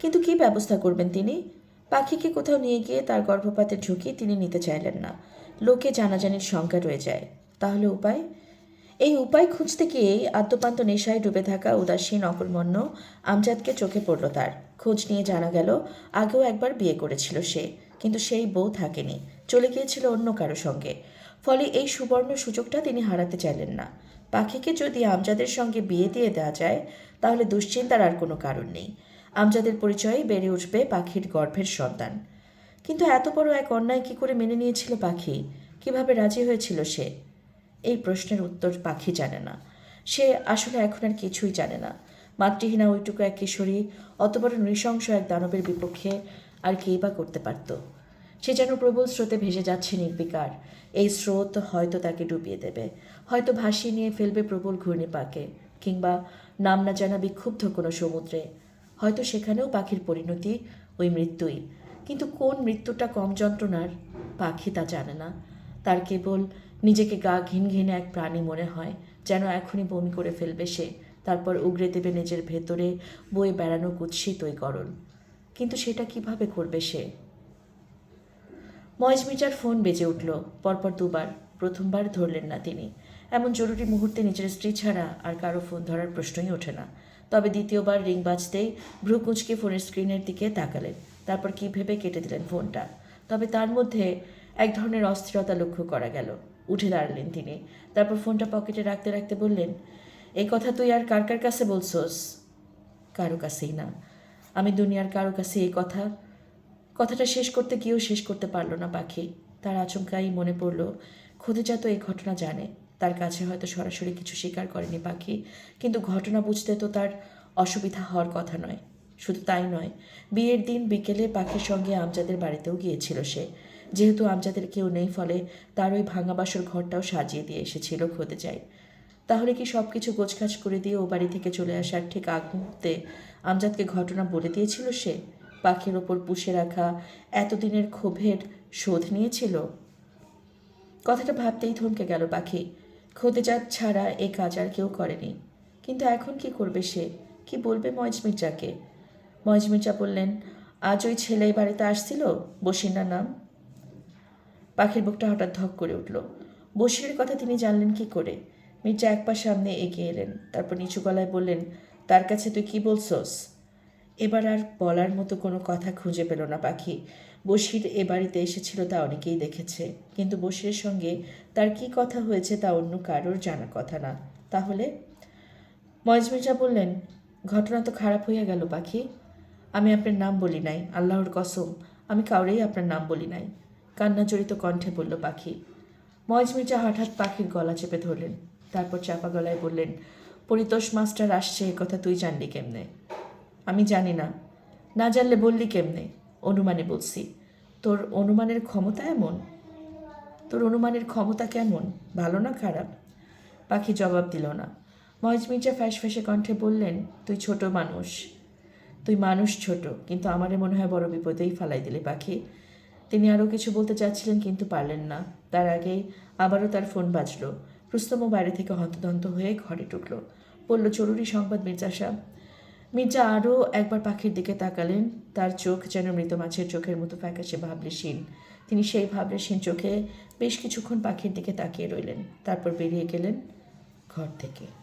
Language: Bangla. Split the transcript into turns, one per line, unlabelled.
কিন্তু কি ব্যবস্থা করবেন তিনি? পাখিকে কোথাও নিয়ে গিয়ে তার গর্ভপাতের ঝুঁকি তিনি নিতে চাইলেন না। লোকে জানাজানির শঙ্কা রয়ে যায়। তাহলে উপায়? এই উপায় খুঁজতে গিয়েই আদ্যপান্ত নেশায় ডুবে থাকা উদাসীন অকর্মণ্য আমজাদকে চোখে পড়ল তার। খোঁজ নিয়ে জানা গেল, আগেও একবার বিয়ে করেছিল সে। কিন্তু সেই বউ থাকেনি, চলে গিয়েছিল অন্য কারও সঙ্গে। ফলে এই সুবর্ণ সুযোগটা তিনি হারাতে চাইলেন না। পাখিকে যদি আমজাদের সঙ্গে বিয়ে দিয়ে দেওয়া যায়, তাহলে দুশ্চিন্তার আর কোনো কারণ নেই। আমজাদের পরিচয়ে বেড়ে উঠবে পাখির গর্ভের সন্তান। কিন্তু এত বড় এক অন্যায় কী করে মেনে নিয়েছিল পাখি? কীভাবে রাজি হয়েছিল সে? এই প্রশ্নের উত্তর পাখি জানে না। সে আসলে এখন আর কিছুই জানে না। মাতৃহীনা ওইটুকু এক কিশোরী, অত বড় নৃশংস এক দানবের বিপক্ষে আর কেই বা করতে পারত? সে যেন প্রবল স্রোতে ভেসে যাচ্ছে নির্বিকার। এই স্রোত হয়তো তাকে ডুবিয়ে দেবে। হয়তো ভাসিয়ে নিয়ে ফেলবে প্রবল ঘূর্ণিপাকে, কিংবা নাম না জানা বিক্ষুব্ধ কোনো সমুদ্রে। হয়তো সেখানেও পাখির পরিণতি ওই মৃত্যুই। কিন্তু কোন মৃত্যুটা কম যন্ত্রণার, পাখি তা জানে না। তার কেবল নিজেকে গা ঘিন ঘিনে এক প্রাণী মনে হয়, যেন এখনই বমি করে ফেলবে সে। তারপর উগরে দেবে নিজের ভেতরে বয়ে বেড়ানো কুৎসিত ওই গরল কিন্তু সেটা কীভাবে করবে সে? ময়েজ মির্জার ফোন বেজে উঠল। পরপর দুবার। প্রথমবার ধরলেন না তিনি। এমন জরুরি মুহূর্তে নিজের স্ত্রী ছাড়া আর কারও ফোন ধরার প্রশ্নই ওঠে না। তবে দ্বিতীয়বার রিং বাজতেই ভ্রু কুঁচকে ফোনের স্ক্রিনের দিকে তাকালেন। তারপর কি ভেবে কেটে দিলেন ফোনটা? তবে তার মধ্যে এক ধরনের অস্থিরতা লক্ষ্য করা গেল। উঠে দাঁড়ালেন তিনি। তারপর ফোনটা পকেটে রাখতে রাখতে বললেন, এই কথা তুই আর কার কার কাছে বলছোস? কারও কাছেই না। আমি দুনিয়ার কারও কাছে এই কথা, কথাটা শেষ করতে গিয়েও শেষ করতে পারল না পাখি। তার আচমকাই মনে পড়ল খোদেজা তো এই ঘটনা জানে। তার কাছে হয়তো সরাসরি কিছু স্বীকার করেনি পাখি। কিন্তু ঘটনা বুঝতে তো তার অসুবিধা হওয়ার কথা নয়। শুধু তাই নয়, বিয়ের দিন বিকেলে পাখির সঙ্গে আমজাদের বাড়িতেও গিয়েছিল সে। যেহেতু আমজাদের কেউ নেই, ফলে তার ওই ভাঙা বাসর ঘরটাও সাজিয়ে দিয়ে এসেছিল খোদে যায় তাহলে কি সব কিছু গোছগাছ করে দিয়ে ও বাড়ি থেকে চলে আসার ঠিক আগ মুহূর্তে আমজাদকে ঘটনা বলে দিয়েছিল সে? পাখির ওপর পুষে রাখা এতদিনের ক্ষোভের শোধ নিয়েছিল? কথাটা ভাবতেই থমকে গেল পাখি। খোদেজাত ছাড়া এই কাজ আর কেউ করেনি। কিন্তু এখন কি করবে সে? কি বলবে ময়জ মির্জাকে মির্জা বললেন, আজ ওই ছেলে বাড়িতে আসছিল? বসিনার নাম। পাখির বুকটা হঠাৎ ধক করে উঠল। বসিরের কথা তিনি জানলেন কি করে? মির্জা এক পা সামনে এগিয়ে এলেন, তারপর নিচু গলায় বললেন, তার কাছে তুই কি বলছস? এবার আর বলার মতো কোনো কথা খুঁজে পেল না পাখি। বসির এ বাড়িতে এসেছিল তা অনেকেই দেখেছে। কিন্তু বসিরের সঙ্গে তার কি কথা হয়েছে তা অন্য কারোর জানা কথা না। তাহলে? ময়েজ মির্জা বললেন, ঘটনা তো খারাপ হইয়া গেল পাখি। আমি আপনার নাম বলি নাই, আল্লাহর কসম, আমি কাউরেই আপনার নাম বলি নাই। কান্না জড়িত কণ্ঠে বলল পাখি। ময়েজ মির্জা হঠাৎ পাখির গলা চেপে ধরলেন। তারপর চাপা গলায় বললেন, পরিতোষ মাস্টার আসছে কথা তুই জানলি কেমনে? আমি জানি না। না জানলে বললি কেমনে? অনুমানে বলছি। তোর অনুমানের ক্ষমতা এমন? তোর অনুমানের ক্ষমতা কেমন? ভালো না খারাপ? পাখি জবাব দিল না। মহেজ মির্জা ফ্যাস ফ্যাসে কণ্ঠে বললেন, তুই ছোট মানুষ। তুই মানুষ ছোট, কিন্তু আমারে মনে হয় বড় বিপদেই ফালাই দিলে পাখি। তিনি আরও কিছু বলতে চাচ্ছিলেন কিন্তু পারলেন না। তার আগেই আবারও তার ফোন বাজলো। রুস্তম বাইরে থেকে হন্তদন্ত হয়ে ঘরে ঢুকলো। বলল, জরুরি সংবাদ মির্জা সাহেব। মির্জা আরও একবার পাখির দিকে তাকালেন। তার চোখ যেন মৃত মাছের চোখের মতো ফ্যাকাশে ভাবলেশীন তিনি সেই ভাবলেশীন চোখে বেশ কিছুক্ষণ পাখির দিকে তাকিয়ে রইলেন। তারপর বেরিয়ে গেলেন ঘর থেকে।